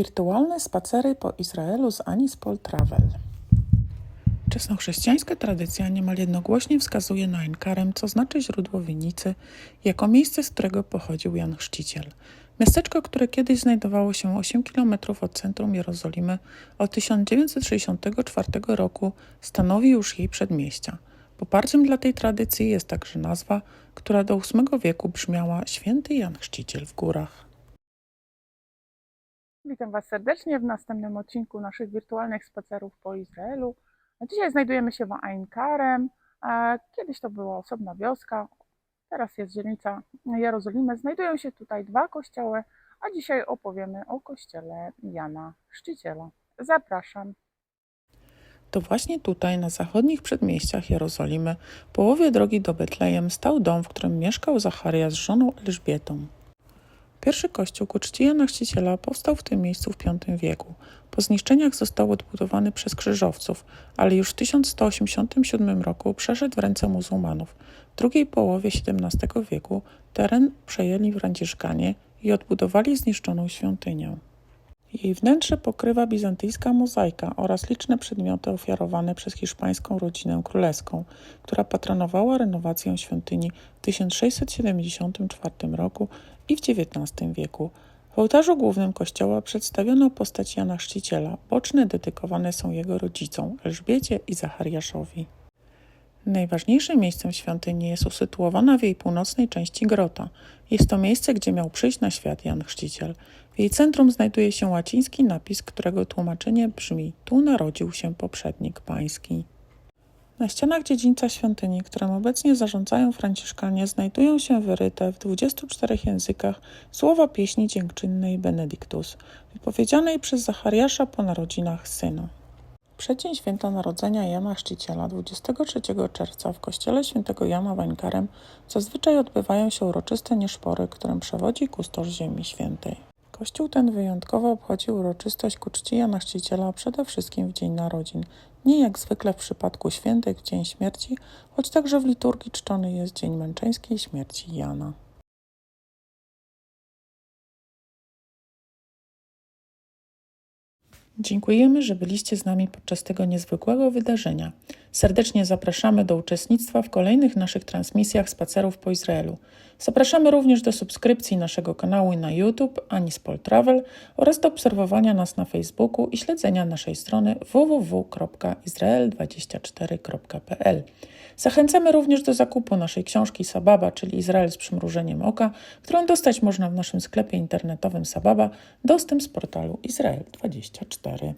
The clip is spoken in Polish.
Wirtualne spacery po Izraelu z Anispol Travel. Wczesnochrześcijańska tradycja niemal jednogłośnie wskazuje na Enkarem, co znaczy źródło winnicy, jako miejsce, z którego pochodził Jan Chrzciciel. Miasteczko, które kiedyś znajdowało się 8 km od centrum Jerozolimy, od 1964 roku stanowi już jej przedmieścia. Poparciem dla tej tradycji jest także nazwa, która do VIII wieku brzmiała Święty Jan Chrzciciel w górach. Witam Was serdecznie w następnym odcinku naszych wirtualnych spacerów po Izraelu. Dzisiaj znajdujemy się w Ain Karem. Kiedyś to była osobna wioska, teraz jest dzielnica Jerozolimy. Znajdują się tutaj dwa kościoły, a dzisiaj opowiemy o kościele Jana Chrzciciela. Zapraszam. To właśnie tutaj, na zachodnich przedmieściach Jerozolimy, w połowie drogi do Betlejem, stał dom, w którym mieszkał Zacharia z żoną Elżbietą. Pierwszy kościół ku czci Jana Chrzciciela powstał w tym miejscu w V wieku. Po zniszczeniach został odbudowany przez krzyżowców, ale już w 1187 roku przeszedł w ręce muzułmanów. W drugiej połowie XVII wieku teren przejęli Franciszkanie i odbudowali zniszczoną świątynię. Jej wnętrze pokrywa bizantyjska mozaika oraz liczne przedmioty ofiarowane przez hiszpańską rodzinę królewską, która patronowała renowację świątyni w 1674 roku i w XIX wieku. W ołtarzu głównym kościoła przedstawiono postać Jana Chrzciciela. Boczne dedykowane są jego rodzicom Elżbiecie i Zachariaszowi. Najważniejszym miejscem świątyni jest usytuowana w jej północnej części grota. Jest to miejsce, gdzie miał przyjść na świat Jan Chrzciciel. W jej centrum znajduje się łaciński napis, którego tłumaczenie brzmi: Tu narodził się poprzednik pański. Na ścianach dziedzińca świątyni, którym obecnie zarządzają Franciszkanie, znajdują się wyryte w 24 językach słowa pieśni dziękczynnej Benedictus, wypowiedzianej przez Zachariasza po narodzinach syna. Przeddzień święta narodzenia Jana Chrzciciela 23 czerwca w kościele świętego Jana w Ańkarem zazwyczaj odbywają się uroczyste nieszpory, którym przewodzi kustosz Ziemi Świętej. Kościół ten wyjątkowo obchodzi uroczystość ku czci Jana Chrzciciela przede wszystkim w dzień narodzin, nie jak zwykle w przypadku świętych w dzień śmierci, choć także w liturgii czczony jest dzień męczeńskiej śmierci Jana. Dziękujemy, że byliście z nami podczas tego niezwykłego wydarzenia. Serdecznie zapraszamy do uczestnictwa w kolejnych naszych transmisjach spacerów po Izraelu. Zapraszamy również do subskrypcji naszego kanału na YouTube Anispol Travel oraz do obserwowania nas na Facebooku i śledzenia naszej strony www.israel24.pl. Zachęcamy również do zakupu naszej książki Sababa, czyli Izrael z przymrużeniem oka, którą dostać można w naszym sklepie internetowym Sababa, dostęp z portalu Izrael24.